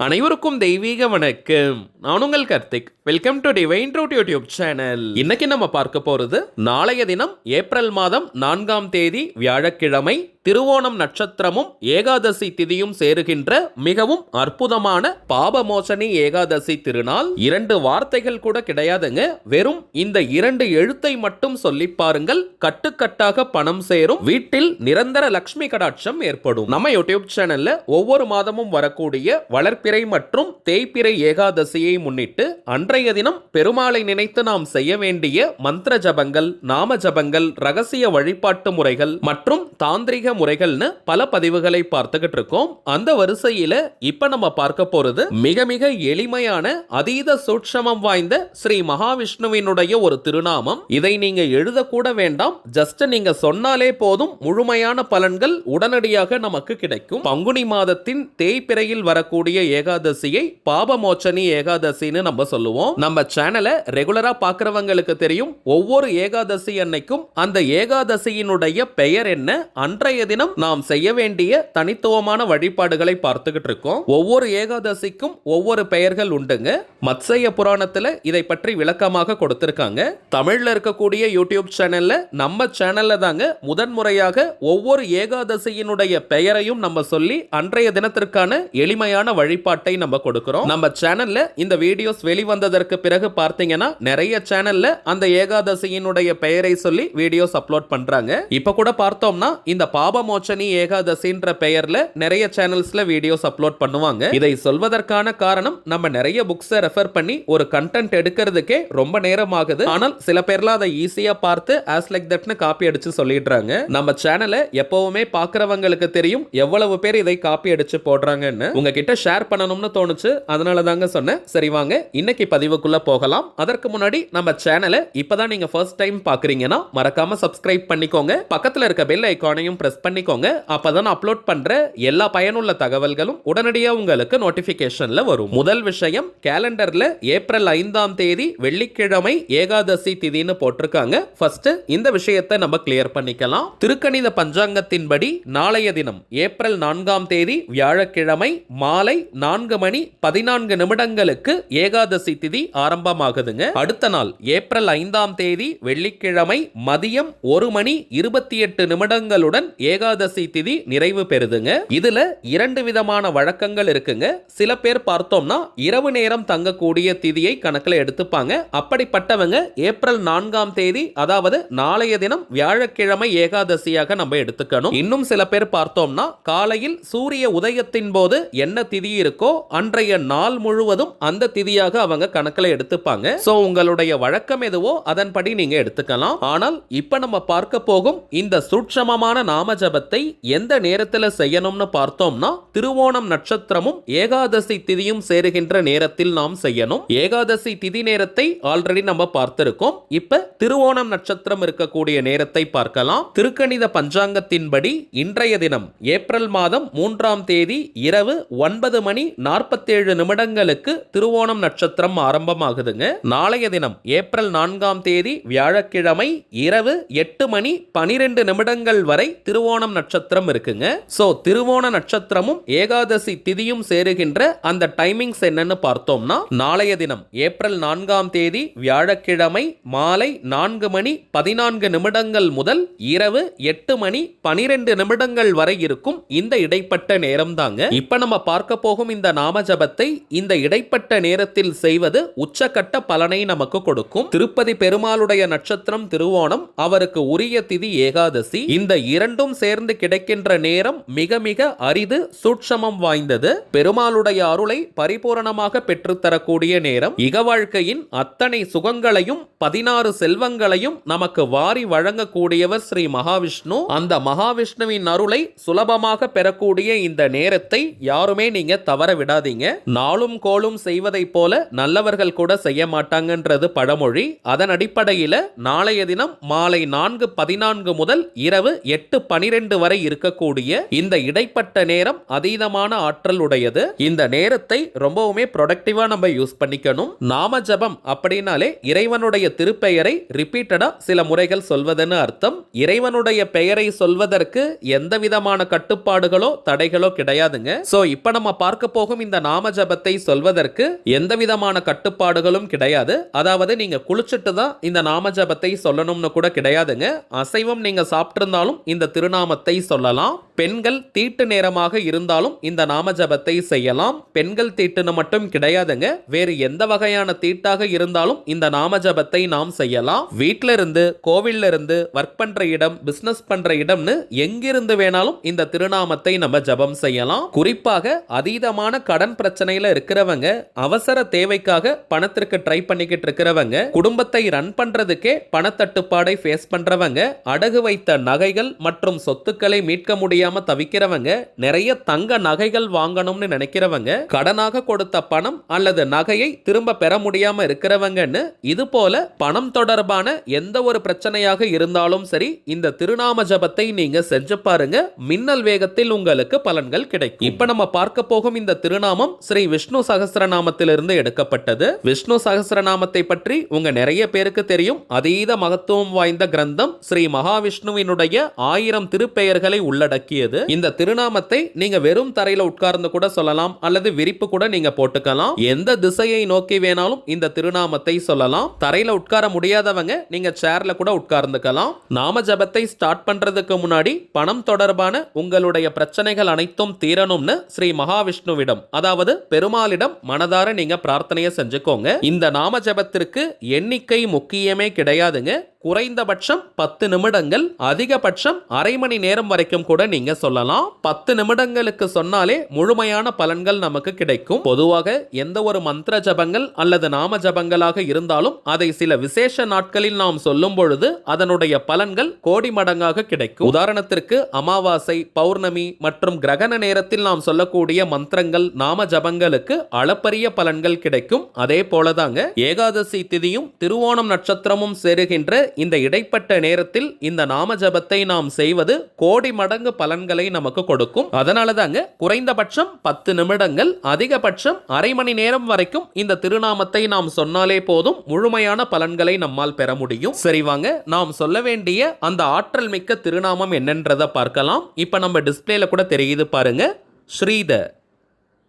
அனைவருக்கும் தெய்வீக வணக்கம். நான் உங்கள் Karthik. Welcome to divine root YouTube channel இன்னைக்கு நம்ம பார்க்க போகிறது நாளைய தினம் ஏப்ரல் மாதம் நான்காம் தேதி வியாழக்கிழமை திருவோணம் நட்சத்திரமும் ஏகாதசி திதியும் சேருகின்ற மிகவும் அற்புதமான பாபமோசனி ஏகாதசி திருநாள். இரண்டு வார்த்தைகள் கூட கிடையாதுங்க. வெறும் இந்த இரண்டு எழுத்தை மட்டும் சொல்லி பாருங்கள். கட்டுக்கட்டாக பணம் சேரும். வீட்டில் நிரந்தர லக்ஷ்மி கடாட்சம் ஏற்படும். நம்ம யூடியூப் சேனல்ல ஒவ்வொரு மாதமும் வரக்கூடிய வளர்ப்பிறை மற்றும் தேய்பிறை ஏகாதசியை முன்னிட்டு அன்றைய தினம் பெருமாளை நினைத்து நாம் செய்ய வேண்டிய மந்திர ஜபங்கள் நாம ஜபங்கள் ரகசிய வழிபாட்டு முறைகள் மற்றும் தாந்திரிக முறைகள்னு பல பதிவுகளை பார்த்துக்கிட்டு இருக்கோம் அந்த வரிசையில இப்ப நம்ம பார்க்க போறது மிக மிக எளிமையான அதீத சூட்சமம் வாய்ந்த ஸ்ரீ மகாவிஷ்ணுவினுடைய ஒரு திருநாமம். இதை நீங்க எழுதக்கூட வேண்டாம். ஜஸ்ட் நீங்க சொன்னாலே போதும். முழுமையான பலன்கள் உடனடியாக நமக்கு கிடைக்கும். பங்குனி மாதத்தின் தேய்பிறையில் வரக்கூடிய ஏகாதசியை பாபமோச்சனி ஏகாதசின்னு நம்ம சொல்லுவோம். நம்ம சேனலை ரெகுலரா பாக்குறவங்களுக்கு தெரியும். ஒவ்வொரு ஏகாதசி அன்னைக்கும் அந்த ஏகாதசியினுடைய பெயர் என்ன? அன்றைய தினம் நாம் செய்ய வேண்டிய தனித்துவமான வழிபாடுகளை பார்த்துக்கிட்டு இருக்கோம். ஒவ்வொரு ஏகாதசிக்கும் ஒவ்வொரு பெயர்கள் உண்டுங்க. மத்சய புராணத்துல இதை பற்றி விளக்கமாக கொடுத்திருக்காங்க. தமிழ்ல இருக்கக்கூடிய யூடியூப் சேனல்ல நம்ம சேனல்ல தாங்க முதன்முறையாக ஒவ்வொரு ஏகாதசியினுடைய பெயரையும் நம்ம சொல்லி அன்றைய தினத்திற்கான எளிமையான வழிபாட்டை நம்ம கொடுக்கிறோம். நம்ம சேனல்ல இந்த வீடியோஸ் வெளிவந்ததற்கு பிறகு பார்த்தீங்கன்னா நிறைய சேனல்ல அந்த ஏகாதசியினுடைய பெயரை சொல்லி வீடியோஸ் அப்லோட் பண்றாங்க. இப்ப கூட பார்த்தோம்னா இந்த பா பாபமோச்சனி ஏகாதசின்ற பெயர்ல நிறைய சேனல்ஸ்ல வீடியோஸ் அப்லோட் பண்ணுவாங்க. இதை சொல்வதற்கான காரணம் நம்ம நிறைய புக்ஸை ரெஃபர் பண்ணி ஒரு கண்டென்ட் எடுக்கிறதுக்கே ரொம்ப நேரம் ஆகுது ஆனால் சில பேர்லாம் அதை ஈஸியா பார்த்து ஆஸ் லைக் தட்னு காப்பி அடிச்சு சொல்லிடுறாங்க. நம்ம சேனலை எப்பவுமே பாக்குறவங்களுக்கு தெரியும் எவ்வளவு பேர் இதை காப்பி அடிச்சு போடுறாங்கன்னு. உங்ககிட்ட ஷேர் பண்ணணும்னு தோணுச்சு அதனால தாங்க சொன்னேன். சரி வாங்க இன்னைக்கு பதிவுக்குள்ள போகலாம். அதற்கு முன்னாடி நம்ம சேனலை இப்பதான் நீங்க ஃபர்ஸ்ட் டைம் பாக்குறீங்கன்னா மறக்காம சப்ஸ்கிரைப் பண்ணிக்கோங்க. பக்கத்துல இருக்க பெல் ஐகானையும் பிரஸ் பண்ணிக்கோங்க. அப்பதான் அப்லோட் பண்ற எல்லா பயனுள்ள தகவல்களும் உடனடியாக உங்களுக்கு நோட்டிபிகேஷன்ல வரும். முதல் விஷயம் கேலண்டர்ல ஏப்ரல் ஐந்தாம் தேதி வெள்ளிக்கிழமை ஏகாதசி திதின்னு போட்டிருக்காங்க. ஃபர்ஸ்ட் இந்த விஷயத்தை நம்ம கிளியர் பண்ணிக்கலாம். திருக்கணித பஞ்சாங்கத்தின்படி நாளைய தினம் ஏப்ரல் நான்காம் தேதி வியாழக்கிழமை மாலை நான்கு மணி பதினான்கு நிமிடங்களுக்கு ஏகாதசி திதி ஆரம்பமாகுதுங்க. அடுத்த நாள் ஏப்ரல் ஐந்தாம் தேதி வெள்ளிக்கிழமை மதியம் ஒரு மணி இருபத்தி எட்டு நிமிடங்களுடன் ஏகாதசி திதி நிறைவு பெறுதுங்க. இதுல இரண்டு விதமான வழக்கங்கள் இருக்குங்க. சில பேர் பார்த்தோம்னா இரவு நேரம் தங்கக்கூடிய திதியை கணக்கில் எடுத்துப்பாங்க. அப்படிப்பட்டவங்க ஏப்ரல் நான்காம் தேதி அதாவது நாளைய தினம் வியாழக்கிழமை ஏகாதசியாக நம்ம எடுத்துக்கணும். இன்னும் சில பேர் பார்த்தோம்னா காலையில் சூரிய உதயத்தின் போது என்ன திதி இருக்கோ அன்றைய நாள் முழுவதும் அந்த திதியாக அவங்க கணக்கில் எடுத்துப்பாங்க. சோ உங்களுடைய வழக்கம் எதுவோ அதன்படி நீங்க எடுத்துக்கலாம். ஆனால் இப்ப நம்ம பார்க்க போகும் இந்த சூட்சமமான நாம ஜபத்தை எந்த நேரத்தில் செய்யணும்னு பார்த்தோம்னா திருவோணம் நட்சத்திரமும் ஏகாதசி திதியும் சேருகின்ற நேரத்தில் நாம் செய்யணும். ஏகாதசி திதி நேரத்தை ஆல்ரெடி நம்ம பார்த்திருக்கோம். இப்ப திருவோணம் நட்சத்திரம் இருக்கக்கூடிய நேரத்தை பார்க்கலாம். திருக்கணித பஞ்சாங்கத்தின்படி இன்றைய தினம் ஏப்ரல் மாதம் மூன்றாம் தேதி இரவு ஒன்பது மணி நாற்பத்தேழு நிமிடங்களுக்கு திருவோணம் நட்சத்திரம் ஆரம்பமாகுதுங்க. நாளைய தினம் ஏப்ரல் நான்காம் தேதி வியாழக்கிழமை இரவு எட்டு மணி பனிரெண்டு நிமிடங்கள் வரை திருவோணம் நட்சத்திரம் இருக்குங்க. ஸோ திருவோண நட்சத்திரமும் ஏகாதசி திதியும் சேருகின்ற அந்த டைமிங்ஸ் என்னன்னு பார்த்தோம்னா நாளைய தினம் ஏப்ரல் நான்காம் தேதி வியாழக்கிழமை மாலை நான்கு மணி பதினான்கு நிமிடங்கள் முதல் இரவு எட்டு மணி பனிரெண்டு நிமிடங்கள் வரை இருக்கும் இந்த இடைப்பட்ட நேரம் தாங்க இப்ப நம்ம பார்க்க போகும் இந்த நாம ஜபத்தை இந்த இடைப்பட்ட நேரத்தில் செய்வது உச்சக்கட்ட பலனை நமக்கு கொடுக்கும். திருப்பதி பெருமாளுடைய நட்சத்திரம் திருவோணம் அவருக்கு உரிய திதி ஏகாதசி. இந்த இரண்டும் சேர்ந்து கிடைக்கின்ற நேரம் மிக மிக அரிது சூட்சமம் வாய்ந்தது. பெருமாளுடைய அருளை பரிபூரணமாக பெற்றுத்தரக்கூடிய நேரம். இக வாழ்க்கையின் அத்தனை சுகங்களையும் பதினாறு செல்வங்களையும் நமக்கு வாரி வழங்கக்கூடியவர் ஸ்ரீ மகாவிஷ்ணு. அந்த மகாவிஷ்ணுவின் அருளை சுலபமாக பெறக்கூடிய இந்த நேரத்தை யாருமே நீங்க தவற விடாதீங்க. நாளும் கோளும் செய்வதைப் போல நல்லவர்கள் கூட செய்ய மாட்டாங்கன்றது பழமொழி. அதன் அடிப்படையில நாளைய தினம் மாலை நான்கு பதினான்கு முதல் இரவு எட்டு பனி பனிரெண்டு வரை இருக்கக்கூடிய இந்த இடைப்பட்ட நேரம் அதீதமான ஆற்றல் உடையது இந்த நேரத்தை ரொம்பவுமே ப்ரொடக்டிவா நம்ம யூஸ் பண்ணிக்கணும். நாம ஜபம் அப்படின்னாலே இறைவனுடைய திருப்பெயரை ரிப்பீட்டடா சில முறைகள் சொல்வதுன்னு அர்த்தம். இறைவனுடைய பெயரை சொல்வதற்கு எந்த விதமான கட்டுப்பாடுகளோ தடைகளோ கிடையாதுங்க. சோ இப்ப நம்ம பார்க்க போகும் இந்த நாம ஜபத்தை சொல்வதற்கு எந்த விதமான கட்டுப்பாடுகளும் கிடையாது. அதாவது நீங்க குளிச்சுட்டு தான் இந்த நாம ஜபத்தை சொல்லணும்னு கூட கிடையாதுங்க. அசைவம் நீங்க சாப்பிட்டிருந்தாலும் இந்த திருநாமத்தை சொல்லலாம். பெண்கள் தீட்டு நேரமாக இருந்தாலும் இந்த நாம ஜபத்தை செய்யலாம். பெண்கள் தீட்டுன்னு மட்டும் கிடையாதுங்க. வேறு எந்த வகையான தீட்டாக இருந்தாலும் இந்த நாம ஜபத்தை நாம் செய்யலாம். வீட்டில இருந்து கோவில்ல இருந்து ஒர்க் பண்ற இடம் பிசினஸ் பண்ற இடம்னு எங்கிருந்து வேணாலும் இந்த திருநாமத்தை நம்ம ஜபம் செய்யலாம். குறிப்பாக அதீதமான கடன் பிரச்சனையில இருக்கிறவங்க அவசர தேவைக்காக பணத்திற்கு ட்ரை பண்ணிக்கிட்டு இருக்கிறவங்க குடும்பத்தை ரன் பண்றதுக்கே பணத்தட்டுப்பாடை ஃபேஸ் பண்றவங்க அடகு வைத்த நகைகள் மற்றும் சொத்துக்களை மீட்க முடியாம தவிக்கிறவங்க நிறைய தங்க நகைகள் வாங்கணும்னு நினைக்கிறவங்க கடனாக கொடுத்த பணம் அல்லது நகையை திரும்ப பெற முடியாம இருக்கிறவங்கன்னு இது போல பணம் தொடர்பான எந்த ஒரு பிரச்சனையாக இருந்தாலும் சரி இந்த திருநாம ஜபத்தை நீங்க செஞ்சு பாருங்க. மின்னல் வேகத்தில் உங்களுக்கு பலன்கள் கிடைக்கும். இப்ப நம்ம பார்க்க போகும் இந்த திருநாமம் ஸ்ரீ விஷ்ணு சகசிரநாமத்திலிருந்து எடுக்கப்பட்டது. விஷ்ணு சகஸ்ரநாமத்தை பற்றி உங்க நிறைய பேருக்கு தெரியும். அதீத மகத்துவம் வாய்ந்த கிரந்தம் ஸ்ரீ மகாவிஷ்ணுவினுடைய ஆயிரம் திருப்பெயர்களை உள்ளடக்கியது. இந்த திருநாமத்தை நீங்க வெறும் தரையில உட்கார்ந்து கூட சொல்லலாம் அல்லது விரிப்பு கூட நீங்க போட்டுக்கலாம். எந்த திசையை நோக்கி வேணாலும் இந்த திருநாமத்தை சொல்லலாம். தரையில உட்கார முடியாதவங்க நீங்க சேர்ல கூட உட்கார்ந்துக்கலாம். நாம ஜபத்தை ஸ்டார்ட் பண்றதுக்கு முன்னாடி பணம் தொடர்பான உங்களுடைய பிரச்சனைகள் அனைத்தும் தீரணும்னு ஸ்ரீ மகாவிஷ்ணுவிடம் அதாவது பெருமாளிடம் மனதார நீங்க பிரார்த்தனையை செஞ்சுக்கோங்க. இந்த நாம ஜபத்திற்கு எண்ணிக்கை முக்கியமே கிடையாதுங்க. குறைந்தபட்சம் பத்து நிமிடங்கள் அதிகபட்சம் அரை மணி நேரம் வரைக்கும் கூட நீங்க சொல்லலாம். பத்து நிமிடங்களுக்கு சொன்னாலே முழுமையான பலன்கள் நமக்கு கிடைக்கும். பொதுவாக எந்த ஒரு மந்திர ஜபங்கள் அல்லது நாம ஜபங்களாக இருந்தாலும் அதை சில விசேஷ நாட்களில் நாம் சொல்லும் பொழுது அதனுடைய பலன்கள் கோடி மடங்காக கிடைக்கும். உதாரணத்திற்கு அமாவாசை பௌர்ணமி மற்றும் கிரகண நேரத்தில் நாம் சொல்லக்கூடிய மந்திரங்கள் நாம ஜபங்களுக்கு அளப்பரிய பலன்கள் கிடைக்கும். அதே போலதாங்க ஏகாதசி திதியும் திருவோணம் நட்சத்திரமும் சேருகின்ற இந்த இடைப்பட்ட நேரத்தில் இந்த நாம ஜபத்தை நாம் செய்வது கோடி மடங்கு பலன்களை நமக்கு கொடுக்கும். அதனால தாங்க குறைந்தபட்சம் பத்து நிமிடங்கள் அதிகபட்சம் அரை மணி நேரம் வரைக்கும் இந்த திருநாமத்தை நாம் சொன்னாலே போதும் முழுமையான பலன்களை நம்மால் பெற முடியும். சரி வாங்க நாம் சொல்ல வேண்டிய அந்த ஆற்றல் மிக்க திருநாமம் என்னன்றதை பார்க்கலாம். இப்ப நம்ம டிஸ்பிளேல கூட தெரியுது பாருங்க. ஸ்ரீத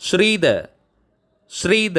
ஸ்ரீத ஸ்ரீத.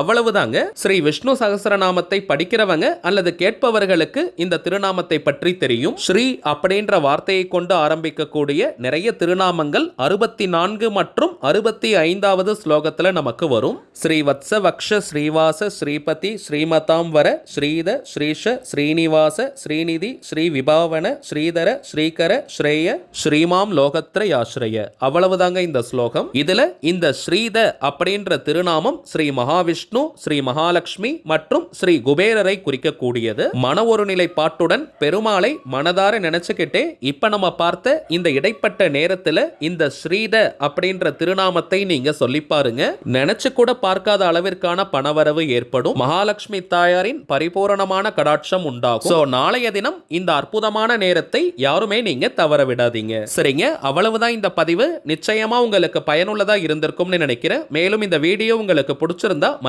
அவ்வளவுதாங்க. ஸ்ரீ விஷ்ணு சகசரநாமத்தை படிக்கிறவங்க அல்லது கேட்பவர்களுக்கு இந்த திருநாமத்தை பற்றி தெரியும். ஸ்ரீ அப்படின்ற வார்த்தையை கொண்டு ஆரம்பிக்கக்கூடிய நிறைய திருநாமங்கள் அறுபத்தி நான்கு மற்றும் அறுபத்தி ஐந்தாவது ஸ்லோகத்துல நமக்கு வரும். ஸ்ரீ வத்ச வக்ஷ ஸ்ரீவாச ஸ்ரீபதி ஸ்ரீமதாம் வர ஸ்ரீத ஸ்ரீஷ ஸ்ரீனிவாச ஸ்ரீநிதி ஸ்ரீ விபாவன ஸ்ரீதர ஸ்ரீகர ஸ்ரேய ஸ்ரீமாம் லோகத்ரயாஸ்ரய அவ்வளவுதாங்க இந்த ஸ்லோகம். இதுல இந்த ஸ்ரீத அப்படின்ற திருநாமம் ஸ்ரீ மகாவிஷ்ணு ஸ்ரீ மகாலட்சுமி மற்றும் ஸ்ரீ குபேரரை குறிக்கக்கூடியது. மன ஒருநிலை பாட்டுடன் பெருமாளை மனதார நினைச்சுக்கிட்டே இப்ப நம்ம பார்த்த இந்த இடைப்பட்ட நேரத்துல இந்த ஸ்ரீத அப்படின்ற திருநாமத்தை நீங்க சொல்லி பாருங்க. நினைச்சு கூட பார்க்காத அளவிற்கான பணவரவு ஏற்படும். மகாலட்சுமி தாயாரின் பரிபூரணமான கடாட்சம் உண்டாகும். சோ நாளைய தினம் இந்த அற்புதமான நேரத்தை யாருமே நீங்க தவற விடாதீங்க. சரிங்க? அவ்வளவுதான் இந்த பதிவு. நிச்சயமா உங்களுக்கு பயனுள்ளதா இருந்திருக்கும்னு நினைக்கிறேன். மேலும் இந்த வீடியோ உங்களுக்கு பிடிச்சிருந்தா